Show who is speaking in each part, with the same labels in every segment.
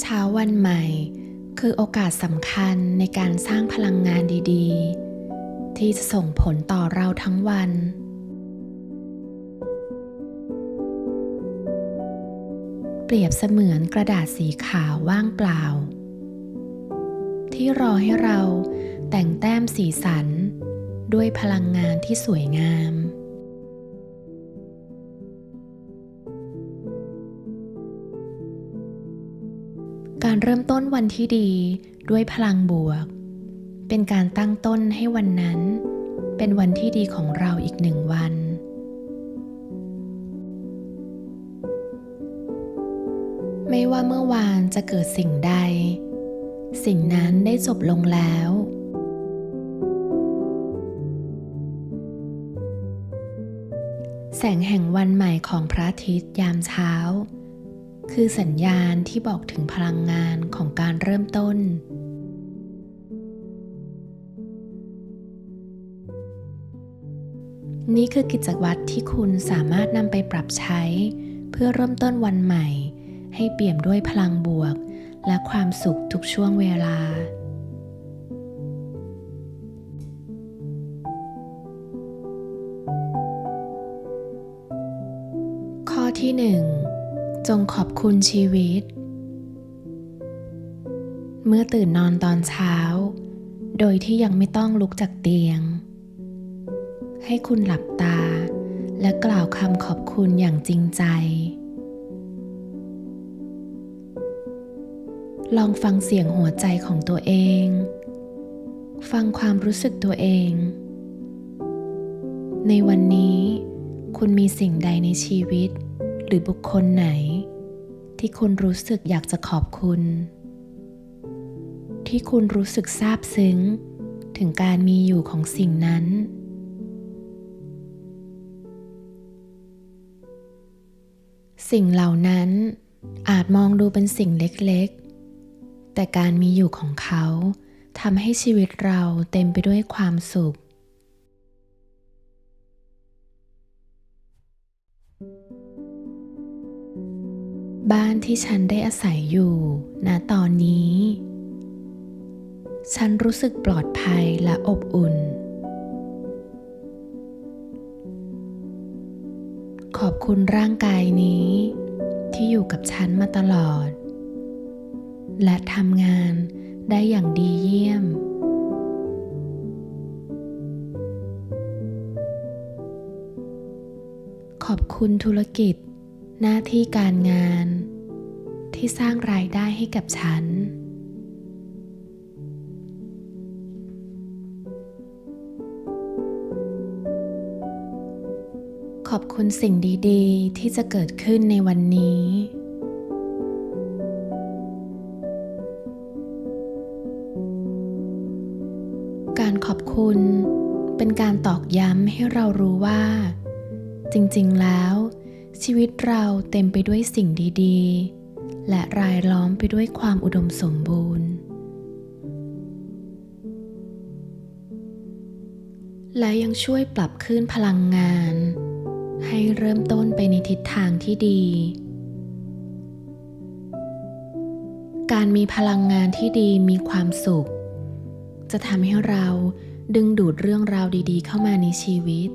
Speaker 1: เช้าวันใหม่ คือโอกาสสำคัญในการสร้างพลังงานดีๆ ที่จะส่งผลต่อเราทั้งวัน เปรียบเสมือนกระดาษสีขาวว่างเปล่า ที่รอให้เราแต่งแต้มสีสัน ด้วยพลังงานที่สวยงาม การเริ่มต้นวันที่ดีด้วยพลังบวก เป็นการตั้งต้นให้วันนั้น เป็นวันที่ดีของเราอีกหนึ่งวัน ไม่ว่าเมื่อวานจะเกิดสิ่งใด สิ่งนั้นได้จบลงแล้วแสงแห่งวันใหม่ของพระอาทิตย์ยามเช้า คือสัญญาณที่บอกถึงพลังงานของการเริ่มต้น นี่คือกิจวัตรที่คุณสามารถนำไปปรับใช้ เพื่อเริ่มต้นวันใหม่ ให้เปี่ยมด้วยพลังบวก และความสุขทุกช่วงเวลาข้อที่หนึ่ง จงขอบคุณชีวิต เมื่อตื่นนอนตอนเช้า โดยที่ยังไม่ต้องลุกจากเตียง ให้คุณหลับตา และกล่าวคำขอบคุณอย่างจริงใจ ลองฟังเสียงหัวใจของตัวเอง ฟังความรู้สึกตัวเอง ในวันนี้คุณมีสิ่งใดในชีวิตหรือบุคคลไหน ที่คุณรู้สึกอยากจะขอบคุณ ที่คุณรู้สึกซาบซึ้ง ถึงการมีอยู่ของสิ่งนั้น สิ่งเหล่านั้นอาจมองดูเป็นสิ่งเล็กๆ แต่การมีอยู่ของเขาทำให้ชีวิตเราเต็มไปด้วยความสุข บ้านที่ฉันได้อาศัยอยู่ณตอนนี้ ฉันรู้สึกปลอดภัยและอบอุ่น ขอบคุณร่างกายนี้ ที่อยู่กับฉันมาตลอด และทำงานได้อย่างดีเยี่ยม ขอบคุณธุรกิจ หน้าที่การงานที่สร้างรายได้ให้กับฉัน ขอบคุณสิ่งดีๆ ที่จะเกิดขึ้นในวันนี้ การขอบคุณเป็นการตอกย้ำให้เรารู้ว่า จริงๆแล้ว ชีวิตเราเต็มไปด้วยสิ่งดีๆ และรายล้อมไปด้วยความอุดมสมบูรณ์ และยังช่วยปรับคลื่นพลังงาน ให้เริ่มต้นไปในทิศทางที่ดี การมีพลังงานที่ดีมีความสุข จะทำให้เราดึงดูดเรื่องราวดีๆ เข้ามาในชีวิต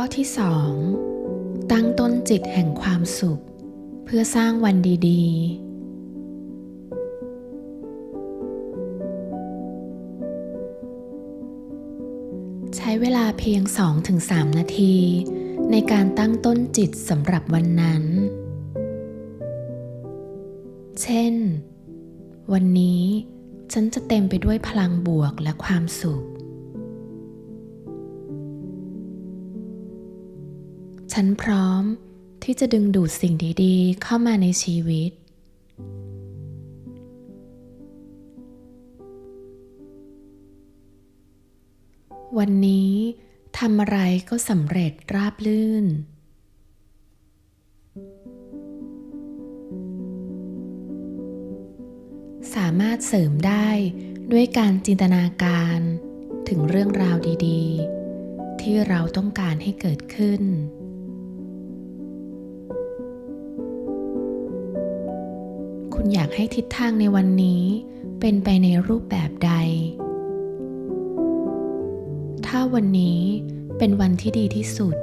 Speaker 1: ข้อที่2ตั้งต้นจิตแห่งความสุข เพื่อสร้างวันดี ๆใช้เวลาเพียง 2-3 นาที ในการตั้งต้นจิตสำหรับวันนั้น เช่น วันนี้ฉันจะเต็มไปด้วยพลังบวกและความสุข ฉันพร้อมที่จะดึงดูดสิ่งดีๆ เข้ามาในชีวิต วันนี้ทำอะไรก็สำเร็จราบลื่น สามารถเสริมได้ด้วยการจินตนาการถึงเรื่องราวดีๆ ที่เราต้องการให้เกิดขึ้น คุณอยากให้ทิศทางในวันนี้ เป็นไปในรูปแบบใด ถ้าวันนี้เป็นวันที่ดีที่สุด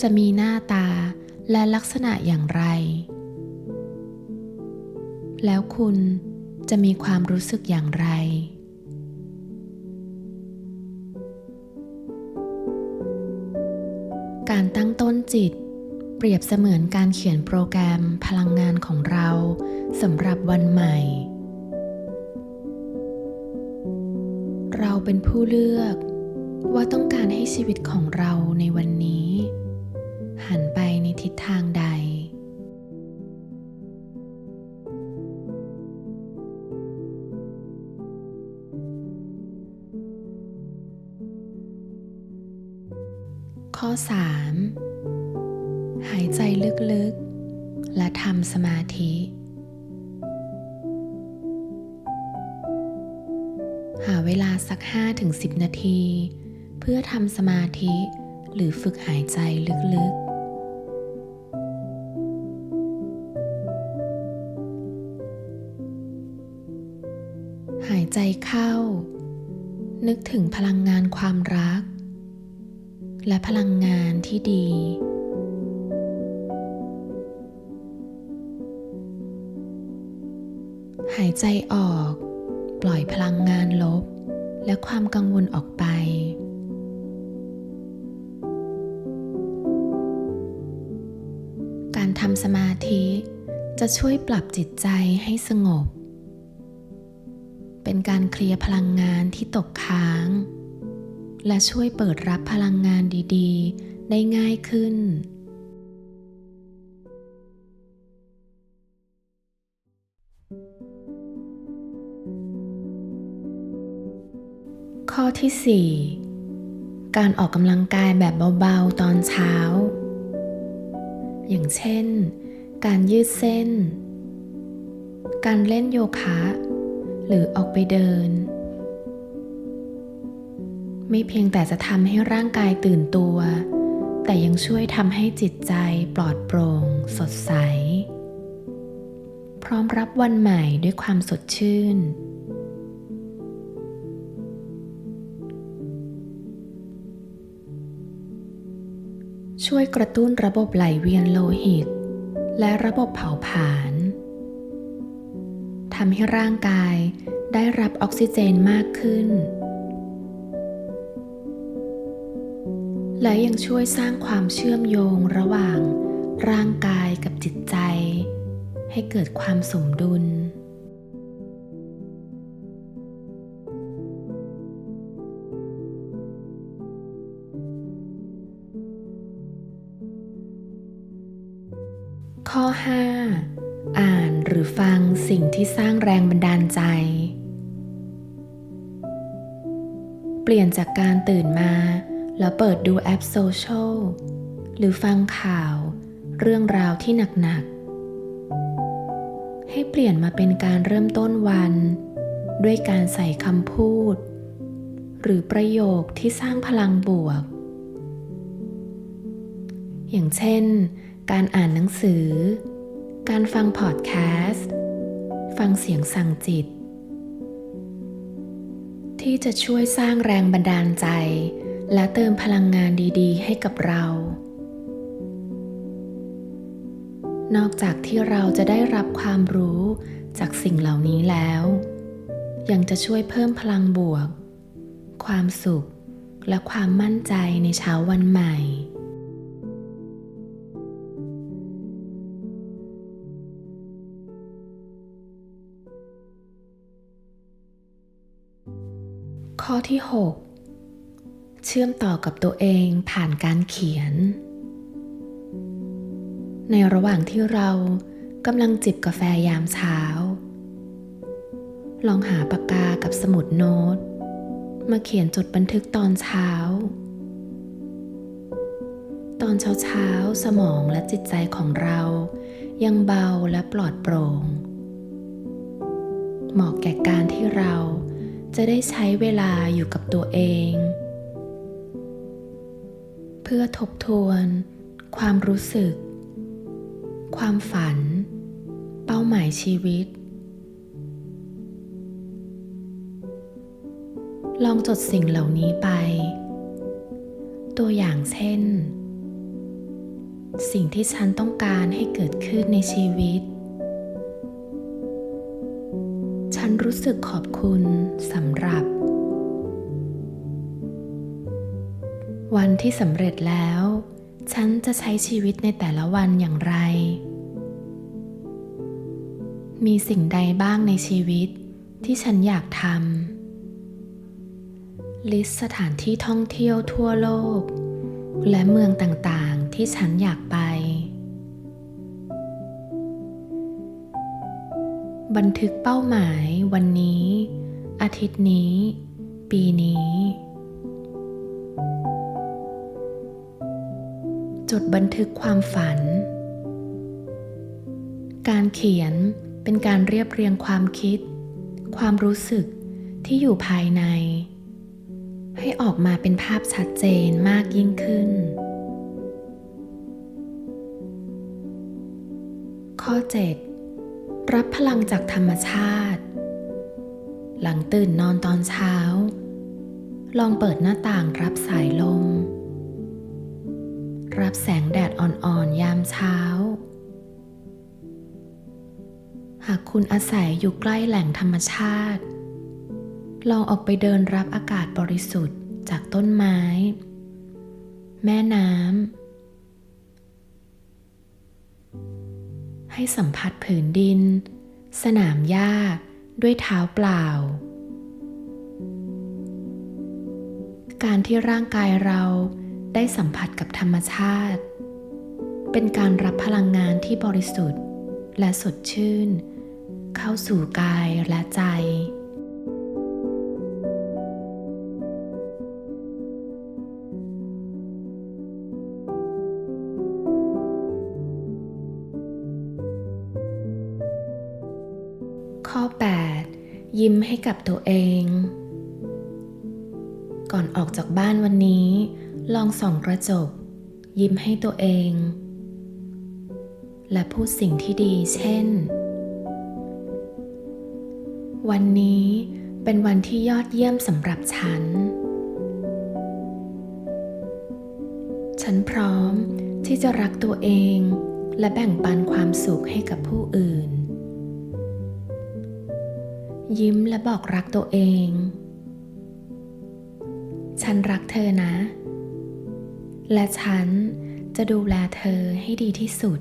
Speaker 1: จะมีหน้าตาและลักษณะอย่างไร แล้วคุณจะมีความรู้สึกอย่างไรการตั้งต้นจิต เปรียบเสมือนการเขียนโปรแกรมพลังงานของเราสำหรับวันใหม่ เราเป็นผู้เลือกว่าต้องการให้ชีวิตของเราในวันนี้ หันไปในทิศทางใด ข้อ 3. ลึก และทำสมาธิ หาเวลาสัก 5-10 นาที เพื่อทำสมาธิหรือฝึกหายใจลึกๆหายใจเข้า นึกถึงพลังงานความรัก และพลังงานที่ดีายใจออก ปล่อยพลังงานลบ และความกังวลออกไป การทำสมาธิจะช่วยปรับจิตใจให้สงบ เป็นการเคลียร์พลังงานที่ตกค้าง และช่วยเปิดรับพลังงานดีๆ ได้ง่ายขึ้น ข้อที่ 4 การออกกำลังกายแบบเบาๆตอนเช้า อย่างเช่น การยืดเส้น การเล่นโยคะ หรือออกไปเดิน ไม่เพียงแต่จะทำให้ร่างกายตื่นตัว แต่ยังช่วยทำให้จิตใจปลอดโปร่ง สดใส พร้อมรับวันใหม่ด้วยความสดชื่น ช่วยกระตุ้นระบบไหลเวียนโลหิต และระบบเผาผลาญทำให้ร่างกายได้รับออกซิเจนมากขึ้น และยังช่วยสร้างความเชื่อมโยงระหว่างร่างกายกับจิตใจ ให้เกิดความสมดุล รือฟังสิ่งที่สร้างแรงบันดาลใจ เปลี่ยนจากการตื่นมา แล้วเปิดดูแอปโซเชียลหรือฟังข่าว เรื่องราวที่หนักๆ ให้เปลี่ยนมาเป็นการเริ่มต้นวัน ด้วยการใส่คำพูด หรือประโยคที่สร้างพลังบวก อย่างเช่น การอ่านหนังสือ การฟังพอดแคสต์ ฟังเสียงสั่งจิต ที่จะช่วยสร้างแรงบันดาลใจ และเติมพลังงานดีๆ ให้กับเรา นอกจากที่เราจะได้รับความรู้จากสิ่งเหล่านี้แล้ว ยังจะช่วยเพิ่มพลังบวก ความสุข และความมั่นใจในเช้าวันใหม่ ข้อที่ 6 เชื่อมต่อกับตัวเองผ่านการเขียน ในระหว่างที่เรากำลังจิบกาแฟยามเช้า ลองหาปากกากับสมุดโน้ต มาเขียนจดบันทึกตอนเช้า ตอนเช้าๆ สมองและจิตใจของเรายังเบาและปลอดโปร่ง เหมาะแก่การที่เรา จะได้ใช้เวลาอยู่กับตัวเอง เพื่อทบทวน ความรู้สึก ความฝัน เป้าหมายชีวิต ลองจดสิ่งเหล่านี้ไป ตัวอย่างเช่น สิ่งที่ฉันต้องการให้เกิดขึ้นในชีวิต รู้สึกขอบคุณสำหรับ วันที่สำเร็จแล้ว ฉันจะใช้ชีวิตในแต่ละวันอย่างไร มีสิ่งใดบ้างในชีวิตที่ฉันอยากทำ ลิสต์สถานที่ท่องเที่ยวทั่วโลก และเมืองต่างๆที่ฉันอยากไป บันทึกเป้าหมายวันนี้ อาทิตย์นี้ ปีนี้ จดบันทึกความฝัน การเขียนเป็นการเรียบเรียงความคิด ความรู้สึกที่อยู่ภายใน ให้ออกมาเป็นภาพชัดเจนมากยิ่งขึ้น ข้อ 7 รับพลังจากธรรมชาติ หลังตื่นนอนตอนเช้า ลองเปิดหน้าต่างรับสายลม รับแสงแดดอ่อนๆยามเช้า หากคุณอาศัยอยู่ใกล้แหล่งธรรมชาติ ลองออกไปเดินรับอากาศบริสุทธิ์จากต้นไม้ แม่น้ำ ให้สัมผัสผืนดิน สนามหญ้าด้วยเท้าเปล่า การที่ร่างกายเราได้สัมผัสกับธรรมชาติ เป็นการรับพลังงานที่บริสุทธิ์และสดชื่น เข้าสู่กายและใจ ยิ้มให้กับตัวเอง ก่อนออกจากบ้านวันนี้ ลองส่องกระจก ยิ้มให้ตัวเอง และพูดสิ่งที่ดีเช่น วันนี้เป็นวันที่ยอดเยี่ยมสำหรับฉัน ฉันพร้อมที่จะรักตัวเองและแบ่งปันความสุขให้กับผู้อื่น ยิ้มและบอกรักตัวเอง ฉันรักเธอนะ และฉันจะดูแลเธอให้ดีที่สุด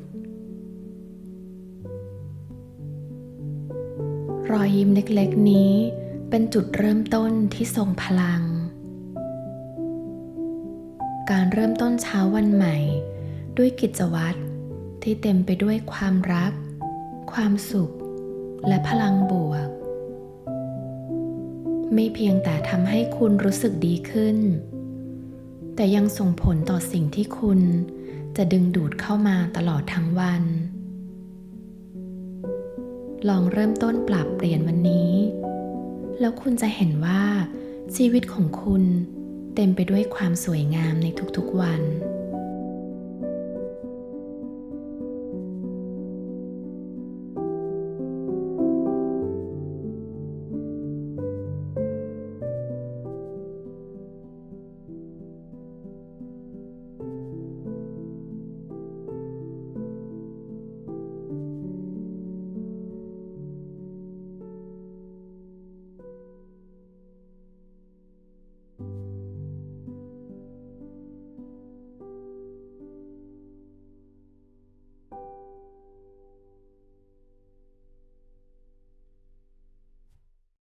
Speaker 1: รอยยิ้มเล็กๆนี้เป็นจุดเริ่มต้นที่ทรงพลัง การเริ่มต้นเช้าวันใหม่ ด้วยกิจวัตรที่เต็มไปด้วยความรัก ความสุข และพลังบวก ไม่เพียงแต่ทำให้คุณรู้สึกดีขึ้น แต่ยังส่งผลต่อสิ่งที่คุณจะดึงดูดเข้ามาตลอดทั้งวัน ลองเริ่มต้นปรับเปลี่ยนวันนี้ แล้วคุณจะเห็นว่าชีวิตของคุณเต็มไปด้วยความสวยงามในทุกๆวัน